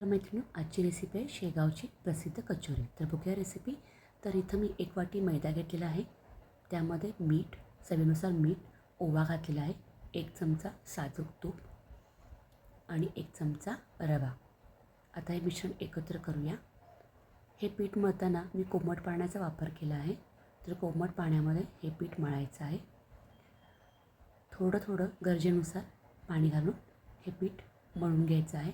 तर मैत्रिणी आजची रेसिपी आहे शेगावची प्रसिद्ध कचोरी. तर बघूया रेसिपी तर इथं मी एक वाटी मैदा घेतलेला आहे. त्यामध्ये मीठ चवीनुसार मीठ ओवा घातलेला आहे एक चमचा साजूक तूप आणि एक चमचा रवा. आता हे मिश्रण एकत्र करूया. हे पीठ मळताना मी कोमट पाण्याचा वापर केला आहे. तर कोमट पाण्यामध्ये हे पीठ मळायचं आहे. थोडं थोडं गरजेनुसार पाणी घालून हे पीठ मळून घ्यायचं आहे.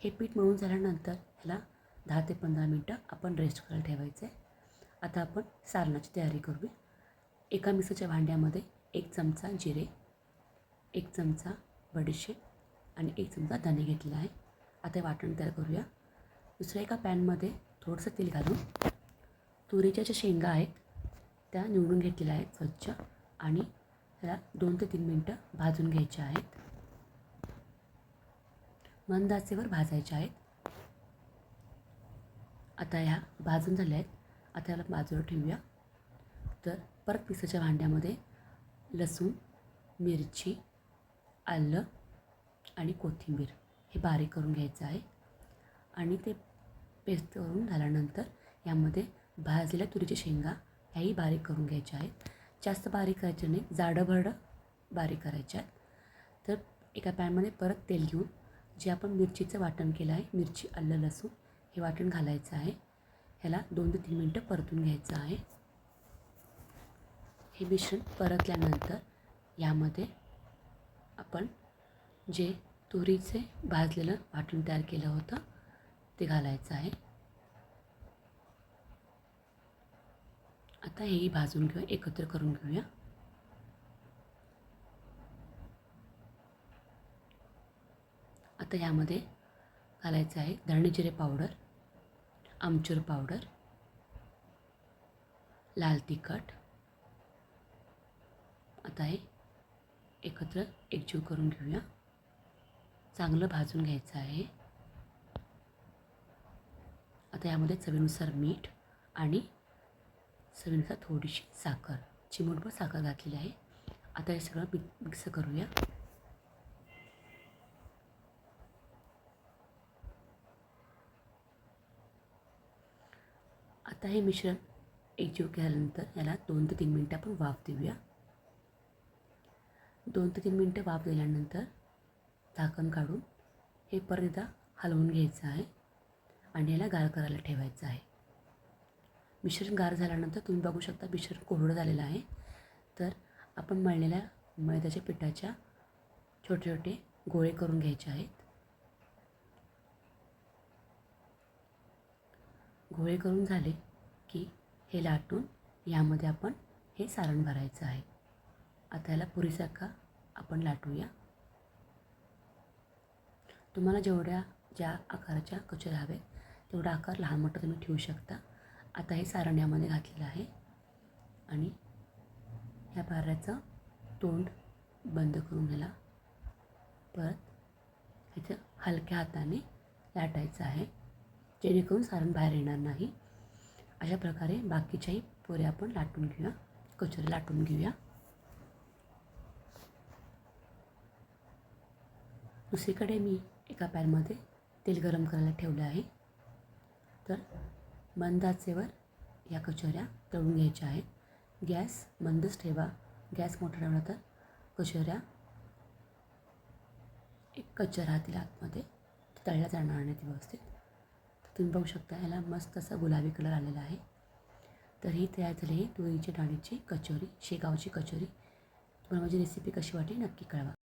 हे पीठ मळून झाल्यानंतर ह्याला दहा ते पंधरा मिनटं आपण रेस्ट करायला ठेवायचं आहे आता आपण सारणाची तयारी करूया. एका मिक्सरच्या भांड्यामध्ये एक चमचा जिरे एक चमचा बडीशेप आणि एक चमचा धने घेतलेला आहे. आता वाटण तयार करूया. दुसऱ्या एका पॅनमध्ये थोडंसं तेल घालून तुरीच्या ज्या शेंगा आहेत त्या निवडून घेतलेल्या आहेत स्वच्छ आणि त्याला दोन ते तीन मिनटं भाजून घ्यायच्या आहेत. मंदाचेवर भाजायच्या आहेत. आता ह्या भाजून झाल्या आहेत. आता याला बाजूला ठेवूया. तर परत मिक्सरच्या भांड्यामध्ये लसूण मिरची आलं आणि कोथिंबीर हे बारीक करून घ्यायचं आहे. आणि ते पेस्ट करून झाल्यानंतर यामध्ये भाजलेल्या तुरीच्या शेंगा ह्याही बारीक करून घ्यायच्या आहेत. जास्त बारीक करायच्या नाही जाडंभरडं बारीक करायच्या आहेत. तर एका पॅनमध्ये परत तेल घेऊन जे आपण मिरचीचं वाटण केलं आहे मिरची आलं लसूण हे वाटण घालायचं आहे. ह्याला दोन ते तीन मिनटं परतून घ्यायचं आहे. हे मिश्रण परतल्यानंतर यामध्ये आपण जे तुरीचे भाजलेलं वाटण तयार केलं होतं ते घालायचं आहे. आता हेही भाजून घेऊया एकत्र करून घेऊया. आता यामध्ये घालायचं आहे धणे जिरे पावडर आमचूर पावडर लाल तिखट. आता हे एकत्र एकजीव करून घेऊया. चांगलं भाजून घ्यायचं आहे. आता यामध्ये चवीनुसार मीठ आणि चवीनुसार थोडीशी साखर चिमूटभर साखर घातलेली आहे. आता हे सगळं मिक्स करूया. आता हे मिश्रण एकजीव केल्यानंतर याला दोन ते तीन मिनटं आपण वाफ देऊया. दोन ते तीन मिनटं वाफ दिल्यानंतर झाकण काढून हे परत एकदा हलवून घ्यायचं आहे आणि याला गार करायला ठेवायचं आहे. मिश्रण गार झाल्यानंतर तुम्ही बघू शकता मिश्रण कोरडं झालेलं आहे. तर आपण मळलेल्या मैद्याच्या पिठाच्या छोटे छोटे गोळे करून घ्यायचे आहेत. गोळे करून झाले की हे लाटून यामध्ये आपण हे सारण भरायचं आहे. आता याला पुरीसारखा आपण लाटूया. तुम्हाला जेवढ्या ज्या आकाराच्या कचऱ्या हवे तेवढा आकार लहान मोठा तुम्ही ठेवू शकता. आता हे सारण यामध्ये घातलेलं आहे आणि ह्या पाऱ्याचं तोंड बंद करून ह्याला परत ह्याचं हलक्या हाताने लाटायचं आहे. जेणेकरून सारण बाहेर येणार नाही. अशा प्रकारे बाकीच्याही पोऱ्या आपण लाटून घेऊया. कचोरी लाटून घेऊया. दुसरीकडे मी एका पॅनमध्ये तेल गरम करायला ठेवलं आहे. तर मंद आचेवर या कचोऱ्या तळून घ्यायच्या आहेत. गॅस मंदच ठेवा. गॅस मोठा ठेवला तर कचोऱ्या एक कच्च्या राहतील आतमध्ये. तळल्या जाणार नाहीत व्यवस्थित. तुम्ही बघू शकता याला मस्त असा गुलाबी कलर आलेला आहे. तर ही तयार झाली आहे तुरीच्या डाळीची कचोरी शेगावची कचोरी. तुम्हाला माझी रेसिपी कशी वाटली नक्की कळवा.